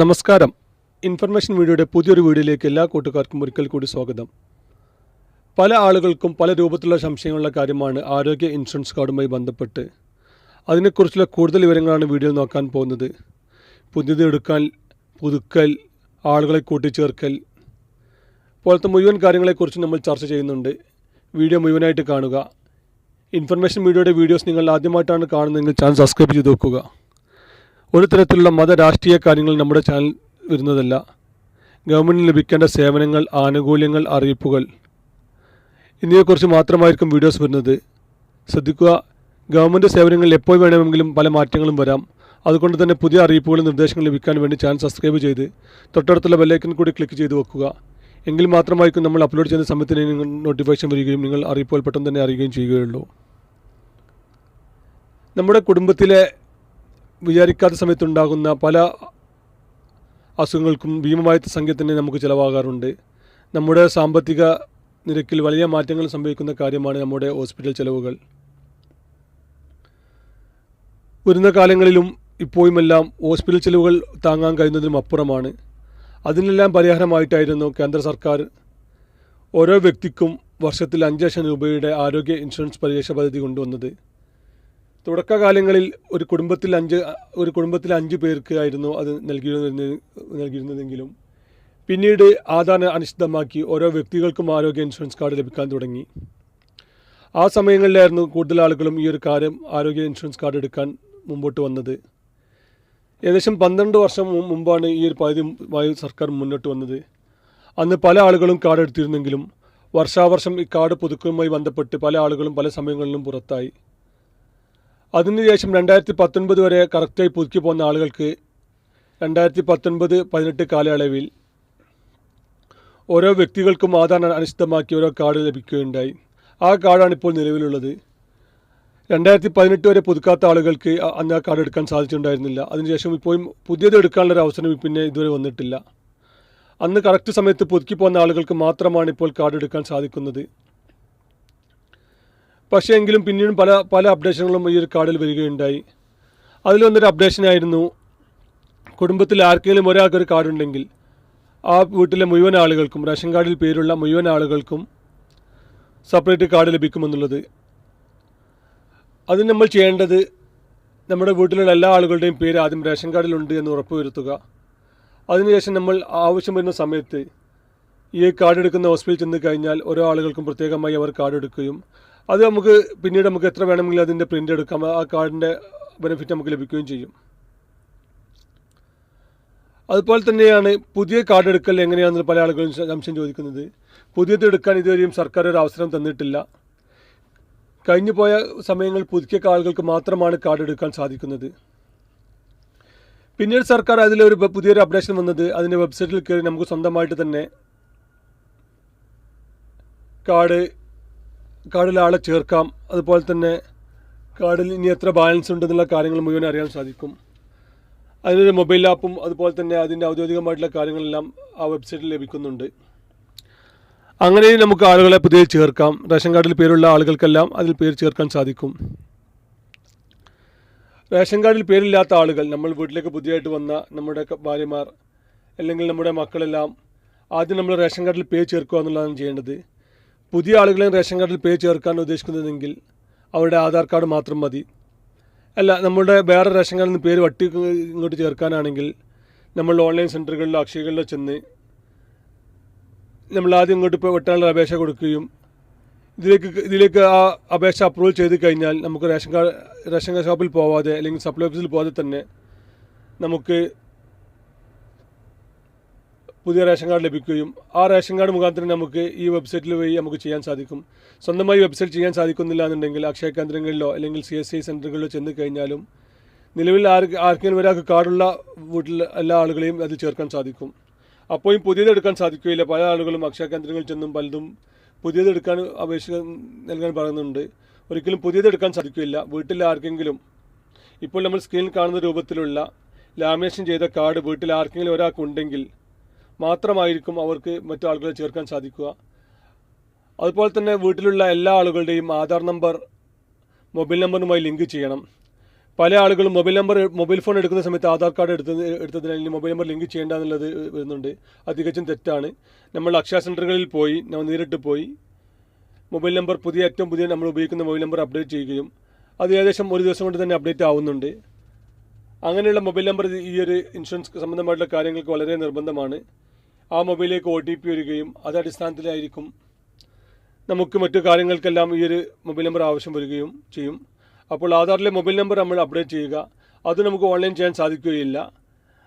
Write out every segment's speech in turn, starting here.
നമസ്കാരം. ഇൻഫർമേഷൻ വീഡിയോയുടെ പുതിയൊരു വീഡിയോയിലേക്ക് എല്ലാ കൂട്ടുകാർക്കും ഒരിക്കൽ കൂടി സ്വാഗതം. പല ആളുകൾക്കും പല രൂപത്തിലുള്ള സംശയങ്ങളുള്ള കാര്യമാണ് ആരോഗ്യ ഇൻഷുറൻസ് കാർഡുമായി ബന്ധപ്പെട്ട്. അതിനെക്കുറിച്ചുള്ള കൂടുതൽ വിവരങ്ങളാണ് വീഡിയോയിൽ നോക്കാൻ പോകുന്നത്. പുതിയത് എടുക്കാൻ പുതുക്കൽ ആളുകളെ കൂട്ടിച്ചേർക്കൽ. പോലത്തെ മുഴുവൻ കാര്യങ്ങളെക്കുറിച്ച് നമ്മൾ ചർച്ച ചെയ്യുന്നുണ്ട്. വീഡിയോ മുഴുവനായിട്ട് കാണുക. ഇൻഫർമേഷൻ വീഡിയോയുടെ വീഡിയോസ് നിങ്ങൾ ആദ്യമായിട്ടാണ് കാണുന്നതെങ്കിൽ ചാനൽ സബ്സ്ക്രൈബ് ചെയ്ത് വെക്കുക. ഒരു തരത്തിലുള്ള മത രാഷ്ട്രീയ കാര്യങ്ങൾ നമ്മുടെ ചാനൽ വരുന്നതല്ല. ഗവൺമെന്റിന് ലഭിക്കേണ്ട സേവനങ്ങൾ ആനുകൂല്യങ്ങൾ അറിയിപ്പുകൾ. എന്നിവയെക്കുറിച്ച് മാത്രമായിരിക്കും വീഡിയോസ് വരുന്നത്. ശ്രദ്ധിക്കുക ഗവൺമെന്റ് സേവനങ്ങളിൽ എപ്പോൾ വേണമെങ്കിലും പല മാറ്റങ്ങളും വരാം. അതുകൊണ്ട് തന്നെ പുതിയ അറിയിപ്പുകളും നിർദ്ദേശങ്ങളും ലഭിക്കാൻ വേണ്ടി ചാനൽ സബ്സ്ക്രൈബ് ചെയ്ത് തൊട്ടടുത്തുള്ള ബെല്ലൈക്കൻ കൂടി ക്ലിക്ക് ചെയ്ത് വെക്കുക. എങ്കിൽ മാത്രമായിരിക്കും നമ്മൾ അപ്ലോഡ് ചെയ്യുന്ന സമയത്തിന് നോട്ടിഫിക്കേഷൻ വരികയും നിങ്ങൾ അറിയിപ്പുകൾ പെട്ടെന്ന് തന്നെ അറിയുകയും ചെയ്യുകയുള്ളൂ. നമ്മുടെ കുടുംബത്തിലെ വിചാരിക്കാത്ത സമയത്തുണ്ടാകുന്ന പല അസുഖങ്ങൾക്കും ഭീമമായ സംഖ്യ തന്നെ നമുക്ക് ചിലവാകാറുണ്ട്. നമ്മുടെ സാമ്പത്തിക നിരക്കിൽ വലിയ മാറ്റങ്ങൾ സംഭവിക്കുന്ന കാര്യമാണ് നമ്മുടെ ഹോസ്പിറ്റൽ ചിലവുകൾ. വരുന്ന കാലങ്ങളിലും ഇപ്പോഴുമെല്ലാം ഹോസ്പിറ്റൽ ചിലവുകൾ താങ്ങാൻ കഴിയുന്നതിനും അപ്പുറമാണ്. അതിനെല്ലാം പരിഹാരമായിട്ടായിരുന്നു കേന്ദ്ര സർക്കാർ ഓരോ വ്യക്തിക്കും വർഷത്തിൽ അഞ്ച് ലക്ഷം രൂപയുടെ ആരോഗ്യ ഇൻഷുറൻസ് പരിരക്ഷ പദ്ധതി കൊണ്ടുവന്നത്. തുടക്കകാലങ്ങളിൽ ഒരു കുടുംബത്തിൽ അഞ്ച് ഒരു കുടുംബത്തിൽ അഞ്ച് പേർക്ക് ആയിരുന്നു അത് നൽകിയിരുന്നത് നൽകിയിരുന്നതെങ്കിലും. പിന്നീട് ആധാർ അനിശ്ചിതമാക്കി ഓരോ വ്യക്തികൾക്കും ആരോഗ്യ ഇൻഷുറൻസ് കാർഡ് ലഭിക്കാൻ തുടങ്ങി. ആ സമയങ്ങളിലായിരുന്നു കൂടുതൽ ആളുകളും ഈ ഒരു കാര്യം ആരോഗ്യ ഇൻഷുറൻസ് കാർഡ് എടുക്കാൻ മുമ്പോട്ട് വന്നത്. ഏകദേശം പന്ത്രണ്ട് വർഷം മുമ്പാണ് ഈ ഒരു പദ്ധതിയുമായി സർക്കാർ മുന്നോട്ട് വന്നത്. അന്ന് പല ആളുകളും കാർഡ് എടുത്തിരുന്നെങ്കിലും വർഷാവർഷം ഈ കാർഡ് പുതുക്കുമായി ബന്ധപ്പെട്ട് പല ആളുകളും പല സമയങ്ങളിലും പുറത്തായി. അതിനുശേഷം രണ്ടായിരത്തി പത്തൊൻപത് വരെ കറക്റ്റായി പുതുക്കി പോകുന്ന ആളുകൾക്ക് രണ്ടായിരത്തി പത്തൊൻപത് പതിനെട്ട് കാലയളവിൽ ഓരോ വ്യക്തികൾക്കും ആധാർ അനിശ്ചിതമാക്കി ഓരോ കാർഡ് ലഭിക്കുകയുണ്ടായി. ആ കാർഡാണ് ഇപ്പോൾ നിലവിലുള്ളത്. രണ്ടായിരത്തി പതിനെട്ട് വരെ പുതുക്കാത്ത ആളുകൾക്ക് അന്ന് ആ കാർഡ് എടുക്കാൻ സാധിച്ചിട്ടുണ്ടായിരുന്നില്ല. അതിനുശേഷം ഇപ്പോഴും പുതിയത് എടുക്കാനുള്ള ഒരു അവസരം പിന്നെ ഇതുവരെ വന്നിട്ടില്ല. അന്ന് കറക്റ്റ് സമയത്ത് പുതുക്കി പോകുന്ന ആളുകൾക്ക് മാത്രമാണ് ഇപ്പോൾ കാർഡ് എടുക്കാൻ സാധിക്കുന്നത്. പക്ഷേ എങ്കിലും പിന്നീട് പല പല അപ്ഡേഷനുകളും ഈ ഒരു കാർഡിൽ വരികയുണ്ടായി. അതിലൊന്നൊരു അപ്ഡേഷനായിരുന്നു കുടുംബത്തിൽ ആർക്കെങ്കിലും ഒരാൾക്ക് ഒരു കാർഡ് ഉണ്ടെങ്കിൽ ആ വീട്ടിലെ മുഴുവൻ ആളുകൾക്കും റേഷൻ കാർഡിൽ പേരുള്ള മുഴുവൻ ആളുകൾക്കും സെപ്പറേറ്റ് കാർഡ് ലഭിക്കുമെന്നുള്ളത്. അത് നമ്മൾ ചെയ്യേണ്ടത് നമ്മുടെ വീട്ടിലുള്ള എല്ലാ ആളുകളുടെയും പേര് ആദ്യം റേഷൻ കാർഡിലുണ്ട് എന്ന് ഉറപ്പുവരുത്തുക. അതിനുശേഷം നമ്മൾ ആവശ്യം വരുന്ന സമയത്ത് ഈ കാർഡ് എടുക്കുന്ന ഹോസ്പിറ്റലിൽ ചെന്ന് കഴിഞ്ഞാൽ ഓരോ ആളുകൾക്കും പ്രത്യേകമായി അവർ കാർഡ് എടുക്കുകയും അത് നമുക്ക് പിന്നീട് നമുക്ക് എത്ര വേണമെങ്കിലും അതിന്റെ പ്രിന്റ് എടുക്കാം. ആ കാർഡിന്റെ ബെനിഫിറ്റ് നമുക്ക് ലഭിക്കുകയും ചെയ്യും. അതുപോലെ തന്നെയാണ് പുതിയ കാർഡ് എടുക്കൽ എങ്ങനെയാണെന്ന് പല ആളുകളും സംശയം ചോദിക്കുന്നത്. പുതിയത് എടുക്കാൻ ഇതുവരെയും സർക്കാർ ഒരു അവസരം തന്നിട്ടില്ല. കഴിഞ്ഞു പോയ സമയങ്ങൾ പുതുക്കിയ ആളുകൾക്ക് മാത്രമാണ് കാർഡ് എടുക്കാൻ സാധിക്കുന്നത്. പിന്നീട് സർക്കാർ അതിലൊരു പുതിയൊരു അപ്ഡേഷൻ വന്നത് അതിന്റെ വെബ്സൈറ്റിൽ കയറി നമുക്ക് സ്വന്തമായിട്ട് തന്നെ കാർഡ് കാർഡിൽ ആളെ ചേർക്കാം. അതുപോലെ തന്നെ കാർഡിൽ ഇനി എത്ര ബാലൻസ് ഉണ്ടെന്നുള്ള കാര്യങ്ങൾ മുഴുവൻ അറിയാൻ സാധിക്കും. അതിനൊരു മൊബൈൽ ആപ്പും അതുപോലെ തന്നെ അതിന്റെ ഔദ്യോഗികമായിട്ടുള്ള കാര്യങ്ങളെല്ലാം ആ വെബ്സൈറ്റിൽ ലഭിക്കുന്നുണ്ട്. അങ്ങനെ നമുക്ക് ആളുകളെ പുതിയ ചേർക്കാം. റേഷൻ കാർഡിൽ പേരുള്ള ആളുകൾക്കെല്ലാം അതിൽ പേര് ചേർക്കാൻ സാധിക്കും. റേഷൻ കാർഡിൽ പേരില്ലാത്ത ആളുകൾ നമ്മൾ വീട്ടിലേക്ക് പുതിയതായിട്ട് വന്ന നമ്മുടെ ഭാര്യമാർ അല്ലെങ്കിൽ നമ്മുടെ മക്കളെല്ലാം ആദ്യം നമ്മൾ റേഷൻ കാർഡിൽ പേര് ചേർക്കുക എന്നുള്ളതാണ് ചെയ്യേണ്ടത്. പുതിയ ആളുകളെയും റേഷൻ കാർഡിൽ പേര് ചേർക്കാൻ ഉദ്ദേശിക്കുന്നതെങ്കിൽ അവരുടെ ആധാർ കാർഡ് മാത്രം മതി. അല്ല നമ്മളുടെ വേറെ റേഷൻ കാർഡിൽ നിന്ന് പേര് വട്ടി ഇങ്ങോട്ട് ചേർക്കാനാണെങ്കിൽ നമ്മൾ ഓൺലൈൻ സെന്ററുകളിലോ അക്ഷയകളിലോ ചെന്ന് നമ്മൾ ആദ്യം ഇങ്ങോട്ട് ഇപ്പോൾ വെട്ടാനുള്ള അപേക്ഷ കൊടുക്കുകയും ഇതിലേക്ക് ഇതിലേക്ക് ആ അപേക്ഷ അപ്രൂവൽ ചെയ്ത് കഴിഞ്ഞാൽ നമുക്ക് റേഷൻ കാർഡ് റേഷൻ കാർഡ് ഷോപ്പിൽ പോവാതെ അല്ലെങ്കിൽ സപ്ലൈ ഓഫീസിൽ പോവാതെ തന്നെ നമുക്ക് പുതിയ റേഷൻ കാർഡ് ലഭിക്കുകയും ആ റേഷൻ കാർഡ് മുഖാന്തരം നമുക്ക് ഈ വെബ്സൈറ്റിൽ വഴി നമുക്ക് ചെയ്യാൻ സാധിക്കും. സ്വന്തമായി വെബ്സൈറ്റ് ചെയ്യാൻ സാധിക്കുന്നില്ല എന്നുണ്ടെങ്കിൽ അക്ഷയ കേന്ദ്രങ്ങളിലോ അല്ലെങ്കിൽ സി എസ് ഐ സെന്ററുകളിലോ ചെന്ന് കഴിഞ്ഞാലും നിലവിൽ ആർക്ക് ആർക്കെങ്കിലും ഒരാൾക്ക് കാർഡുള്ള വീട്ടിൽ എല്ലാ ആളുകളെയും അതിൽ ചേർക്കാൻ സാധിക്കും. അപ്പോഴും പുതിയത് എടുക്കാൻ സാധിക്കുകയില്ല. പല ആളുകളും അക്ഷയ കേന്ദ്രങ്ങളിൽ ചെന്നും പലതും പുതിയത് എടുക്കാൻ അപേക്ഷ നൽകാൻ പറയുന്നുണ്ട്. ഒരിക്കലും പുതിയത് എടുക്കാൻ സാധിക്കുകയില്ല. വീട്ടിൽ ആർക്കെങ്കിലും ഇപ്പോൾ നമ്മൾ സ്ക്രീനിൽ കാണുന്ന രൂപത്തിലുള്ള ലാമിനേഷൻ ചെയ്ത കാർഡ് വീട്ടിൽ ആർക്കെങ്കിലും ഒരാൾക്ക് ഉണ്ടെങ്കിൽ മാത്രമായിരിക്കും അവർക്ക് മറ്റു ആളുകളെ ചേർക്കാൻ സാധിക്കുക. അതുപോലെ തന്നെ വീട്ടിലുള്ള എല്ലാ ആളുകളുടെയും ആധാർ നമ്പർ മൊബൈൽ നമ്പറുമായി ലിങ്ക് ചെയ്യണം. പല ആളുകളും മൊബൈൽ നമ്പർ മൊബൈൽ ഫോൺ എടുക്കുന്ന സമയത്ത് ആധാർ കാർഡ് എടുത്തത് എടുത്തതിന് അല്ലെങ്കിൽ മൊബൈൽ നമ്പർ ലിങ്ക് ചെയ്യേണ്ട എന്നുള്ളത് വരുന്നുണ്ട്. അത് തികച്ചും തെറ്റാണ്. നമ്മൾ അക്ഷയ സെന്ററുകളിൽ പോയി നമ്മൾ നേരിട്ട് പോയി മൊബൈൽ നമ്പർ പുതിയ ഏറ്റവും പുതിയ നമ്മൾ ഉപയോഗിക്കുന്ന മൊബൈൽ നമ്പർ അപ്ഡേറ്റ് ചെയ്യുകയും അത് ഏകദേശം ഒരു ദിവസം കൊണ്ട് തന്നെ അപ്ഡേറ്റ് ആവുന്നുണ്ട്. അങ്ങനെയുള്ള മൊബൈൽ നമ്പർ ഈ ഒരു ഇൻഷുറൻസ് സംബന്ധമായിട്ടുള്ള കാര്യങ്ങൾക്ക് വളരെ നിർബന്ധമാണ്. ആ മൊബൈലിലേക്ക് ഒ ടി പി വരികയും അത് അടിസ്ഥാനത്തിലായിരിക്കും നമുക്ക് മറ്റു കാര്യങ്ങൾക്കെല്ലാം ഈ ഒരു മൊബൈൽ നമ്പർ ആവശ്യം വരികയും ചെയ്യും. അപ്പോൾ ആധാറിലെ മൊബൈൽ നമ്പർ നമ്മൾ അപ്ഡേറ്റ് ചെയ്യുക. അത് നമുക്ക് ഓൺലൈൻ ചെയ്യാൻ സാധിക്കുകയില്ല.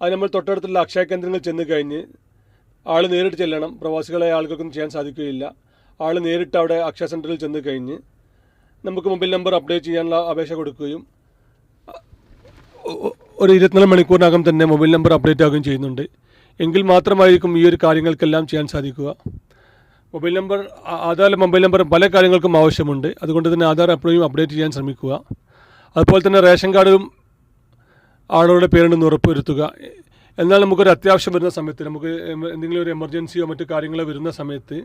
അത് നമ്മൾ തൊട്ടടുത്തുള്ള അക്ഷയ കേന്ദ്രങ്ങളിൽ ചെന്ന് കഴിഞ്ഞ് ആൾ നേരിട്ട് ചെല്ലണം. പ്രവാസികളായ ആളുകൾക്കൊന്നും ചെയ്യാൻ സാധിക്കുകയില്ല. ആൾ നേരിട്ട് അവിടെ അക്ഷയ സെന്ററിൽ ചെന്ന് കഴിഞ്ഞ് നമുക്ക് മൊബൈൽ നമ്പർ അപ്ഡേറ്റ് ചെയ്യാനുള്ള അപേക്ഷ കൊടുക്കുകയും ഒരു ഇരുപത്തിനാല് മണിക്കൂറിനകം തന്നെ മൊബൈൽ നമ്പർ അപ്ഡേറ്റ് ആകുകയും ചെയ്യുന്നുണ്ട്. എങ്കിൽ മാത്രമായിരിക്കും ഈ ഒരു കാര്യങ്ങൾക്കെല്ലാം ചെയ്യാൻ സാധിക്കുക. മൊബൈൽ നമ്പർ ആധാറിലെ മൊബൈൽ നമ്പർ പല കാര്യങ്ങൾക്കും ആവശ്യമുണ്ട്. അതുകൊണ്ട് തന്നെ ആധാർ എപ്പോഴും അപ്ഡേറ്റ് ചെയ്യാൻ ശ്രമിക്കുക. അതുപോലെ തന്നെ റേഷൻ കാർഡും ആളുകളുടെ പേരുണ്ടെന്ന് ഉറപ്പുവരുത്തുക. എന്നാൽ നമുക്കൊരു അത്യാവശ്യം വരുന്ന സമയത്ത് നമുക്ക് എന്തെങ്കിലും ഒരു എമർജൻസിയോ മറ്റു കാര്യങ്ങളോ വരുന്ന സമയത്ത്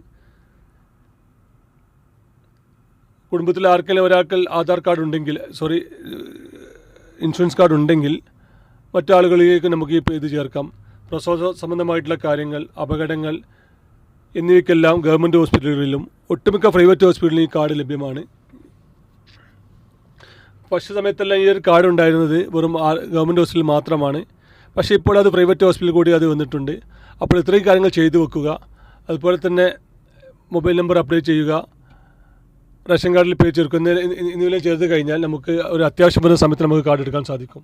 കുടുംബത്തിൽ ആർക്കെങ്കിലും ഒരാൾക്ക് ആധാർ കാർഡ് ഉണ്ടെങ്കിൽ സോറി ഇൻഷുറൻസ് കാർഡ് ഉണ്ടെങ്കിൽ മറ്റാളുകളിലേക്ക് നമുക്ക് ഈ ഇത് ചേർക്കാം. പ്രസവ സംബന്ധമായിട്ടുള്ള കാര്യങ്ങൾ അപകടങ്ങൾ എന്നിവയ്ക്കെല്ലാം ഗവൺമെന്റ് ഹോസ്പിറ്റലുകളിലും ഒട്ടുമിക്ക പ്രൈവറ്റ് ഹോസ്പിറ്റലിലും ഈ കാർഡ് ലഭ്യമാണ്. പക്ഷേ സമയത്തെല്ലാം ഈ ഒരു കാർഡ് ഉണ്ടായിരുന്നത് വെറും ഗവൺമെന്റ് ഹോസ്പിറ്റലിൽ മാത്രമാണ്. പക്ഷേ ഇപ്പോൾ അത് പ്രൈവറ്റ് ഹോസ്പിറ്റലിൽ കൂടി അത് വന്നിട്ടുണ്ട്. അപ്പോൾ ഇത്രയും കാര്യങ്ങൾ ചെയ്തു വെക്കുക. അതുപോലെ തന്നെ മൊബൈൽ നമ്പർ അപ്ഡേറ്റ് ചെയ്യുക. റേഷൻ കാർഡിൽ പേ ചേർക്കുക എന്നിവ എന്നിവയെല്ലാം ചേർത്ത് കഴിഞ്ഞാൽ നമുക്ക് ഒരു അത്യാവശ്യം വരുന്ന സമയത്ത് നമുക്ക് കാർഡ് എടുക്കാൻ സാധിക്കും.